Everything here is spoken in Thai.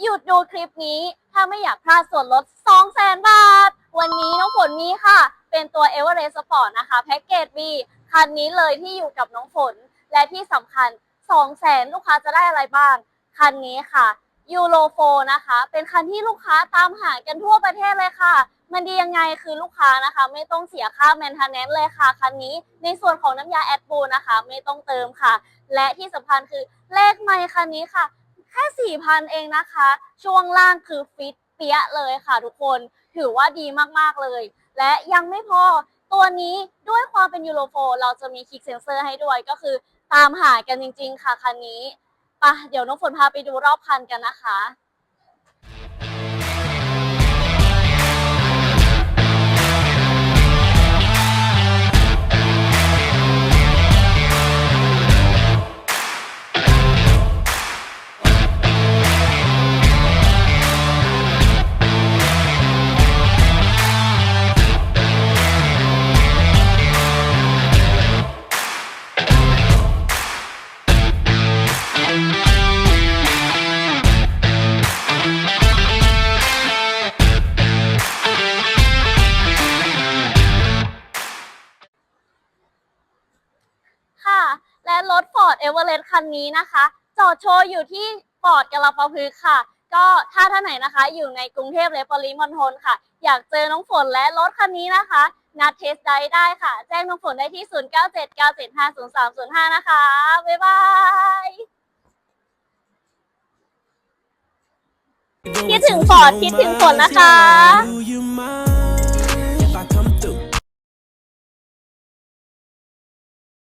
หยุดดูคลิปนี้ ถ้าไม่อยากพลาดส่วนลด 200,000 บาท วันนี้น้องฝนมีค่ะ เป็นตัว e v e r e s t Sport นะคะแพ็กเกจ B คันนี้เลยที่อยู่กับน้องฝน และที่สำคัญ 200,000 ลูกค้าจะได้อะไรบ้าง คันนี้ค่ะยูโรโฟนะคะ เป็นคันที่ลูกค้าตามหากันทั่วประเทศเลยค่ะ มันดียังไงคือลูกค้านะคะ ไม่ต้องเสียค่าแมนเทนแนนเลยค่ะ คันนี้ในส่วนของน้ำยาแอดบูนะคะ ไม่ต้องเติมค่ะ และที่สำคัญคือเลขไมค์คันนี้ค่ะ ค่ 4,000 เองนะคะ ช่วงล่างคือฟิตเปี้ยเลยค่ะทุกคนถือว่าดีมากๆเลย และยังไม่พอตัวนี้ด้วยความเป็นยูโรโฟเราจะมีคลิกเซนเซอร์ให้ด้วยก็คือตามหากันจริง ๆ ค่ะคันนี้ปะเดี๋ยวน้องฝนพาไปดูรอบคันกันนะคะ และรถ Ford Everest คันนี้นะคะ จอดโชว์อยู่ที่ Ford กลาปะพฤกค่ะ ก็ถ้าท่านไหนนะคะ อยู่ในกรุงเทพและปริมณฑลค่ะ อยากเจอน้องฝนและรถคันนี้นะคะ นัดเทสไดได้ค่ะ แจ้งน้องฝนได้ที่ 0979750305 นะคะ บ๊ายบายคิดถึงฟอร์ดคิดถึงฝนนะคะ